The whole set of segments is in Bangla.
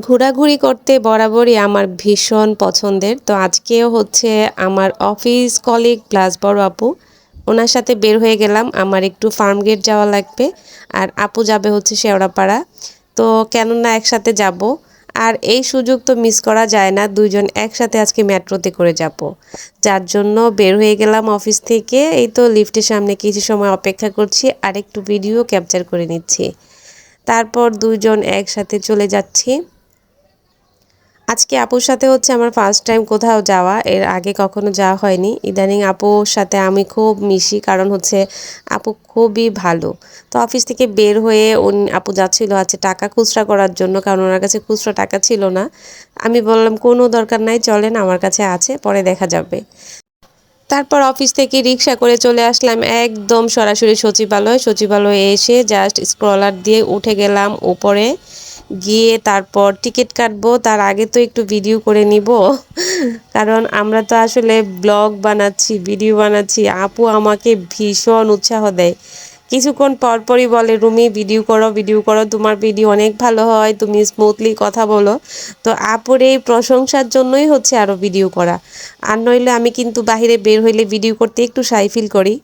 ঘোরাঘুরি করতে বরাবরই আমার ভীষণ পছন্দের। তো আজকেও হচ্ছে আমার অফিস কলিগ প্লাস বড় আপু, ওনার সাথে বের হয়ে গেলাম। আমার একটু ফার্ম গেট যাওয়া লাগবে। আর আপু যাবে হচ্ছে শেওড়াপাড়া। তো কেননা একসাথে যাব। আর এই সুযোগ তো মিস করা যায় না, দুইজন একসাথে আজকে মেট্রোতে করে যাব। যার জন্য বের হয়ে গেলাম অফিস থেকে। এই তো লিফটের সামনে কিছু সময় অপেক্ষা করছি আর একটু ভিডিও ক্যাপচার করে নিচ্ছি। তারপর দুইজন একসাথে চলে যাচ্ছি। আজকে আপুর সাথে হচ্ছে আমার ফার্স্ট টাইম কোথাও যাওয়া। এর আগে কখনো যাওয়া হয়নি। ইদানিং আপুর সাথে আমি খুব মিশি, কারণ হচ্ছে আপু খুবই ভালো। তো অফিস থেকে বের হয়ে আপু যাচ্ছিল আছে টাকা খুচরা করার জন্য, কারণ ওনার কাছে খুচরা টাকা ছিল না। আমি বললাম, কোনো দরকার নাই, চলেন, আমার কাছে আছে, পরে দেখা যাবে। তারপর অফিস থেকে রিক্সা করে চলে আসলাম একদম সরাসরি সচিবালয়। সচিবালয়ে এসে জাস্ট স্ক্রলার দিয়ে উঠে গেলাম, উপরে। গিয়ে তারপর টিকিট কাটবো, তার আগে তো একটু ভিডিও করে নিব। কারণ আমরা তো আসলে ব্লগ বানাচ্ছি ভিডিও বানাচ্ছি, আপু আমাকে ভীষণ উৎসাহ দেয়। কিছুক্ষণ পরপরই বলে, রুমি ভিডিও করো ভিডিও করো, তোমার ভিডিও অনেক ভালো হয়, তুমি স্মুথলি কথা বলো। তো আপুর এই প্রশংসার জন্যই হচ্ছে আরও ভিডিও করা। আর নইলে আমি কিন্তু বাহিরে বের হইলে ভিডিও করতে একটু সাই ফিল করি।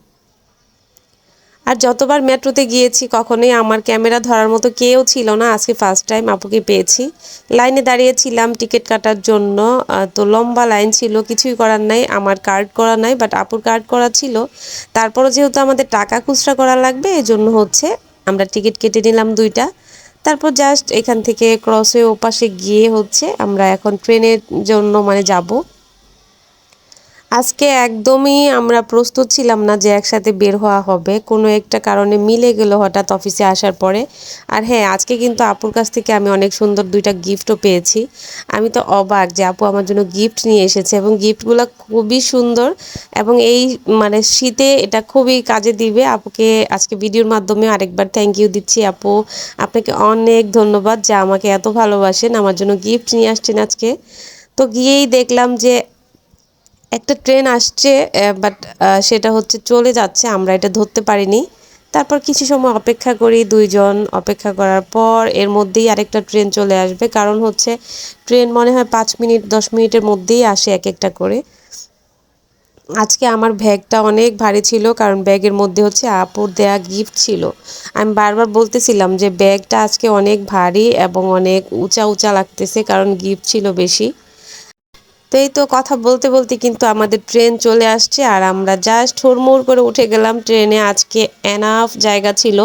আর যতবার মেট্রোতে গিয়েছি, কখনোই আমার ক্যামেরা ধরার মতো কেউ ছিল না। আজকে ফার্স্ট টাইম আপুকে পেয়েছি। লাইনে দাঁড়িয়েছিলাম টিকিট কাটার জন্য। তো লম্বা লাইন ছিল, কিছুই করার নাই। আমার কার্ড করা নাই বাট আপুর কার্ড করা ছিল। তারপরও যেহেতু আমাদের টাকা খুচরা করা লাগবে এই জন্য হচ্ছে আমরা টিকিট কেটে নিলাম দুইটা। তারপর জাস্ট এখান থেকে ক্রস ওপাশে গিয়ে হচ্ছে আমরা এখন ট্রেনের জন্য মানে যাব। আজকে একদমই আমরা প্রস্তুত ছিলাম না যে একসাথে বের হওয়া হবে। কোনো একটা কারণে মিলে গেল হঠাৎ অফিসে আসার পরে। আর হ্যাঁ আজকে কিন্তু আপুর কাছ থেকে আমি অনেক সুন্দর দুইটা গিফটও পেয়েছি। আমি তো অবাক যে আপু আমার জন্য গিফট নিয়ে এসেছে এবং গিফটগুলো খুবই সুন্দর এবং এই মানে শীতে এটা খুবই কাজে দিবে। আপুকে আজকে ভিডিওর মাধ্যমে আরেকবার থ্যাংক ইউ দিচ্ছি আপু। আপনাকে অনেক ধন্যবাদ যে আমাকে এত ভালোবাসেন, আমার জন্য গিফট নিয়ে আসছেন আজকে। তো গিয়েই দেখলাম যে একটা ট্রেন আসছে বাট সেটা হচ্ছে চলে যাচ্ছে, আমরা এটা ধরতে পারিনি। তারপর কিছু সময় অপেক্ষা করি, দুইজন অপেক্ষা করার পর এর মধ্যেই আরেকটা ট্রেন চলে আসবে। কারণ হচ্ছে ট্রেন মনে হয় পাঁচ মিনিট, দশ মিনিটের মধ্যেই আসে এক একটা করে। আজকে আমার ব্যাগটা অনেক ভারী ছিল, কারণ ব্যাগের মধ্যে হচ্ছে আপুর দেয়া গিফট ছিল। আমি বারবার বলতেছিলাম যে ব্যাগটা আজকে অনেক ভারী এবং অনেক উঁচা উঁচা লাগতেছে, কারণ গিফট ছিল বেশি। তো এই তো কথা বলতে বলতে কিন্তু আমাদের ট্রেন চলে আসছে আর আমরা জাস্ট হুড়মুড় করে উঠে গেলাম ট্রেনে। আজকে এনাফ জায়গা ছিল।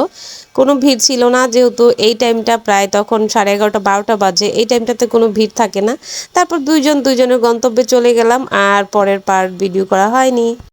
কোনো ভিড় ছিল না, যেহেতু এই টাইমটা প্রায় তখন সাড়ে এগারোটা, বারোটা বাজে। এই টাইমটাতে কোনো ভিড় থাকে না। তারপর দুইজন দুইজনের গন্তব্যে চলে গেলাম আর পরের পার ভিডিও করা হয়নি।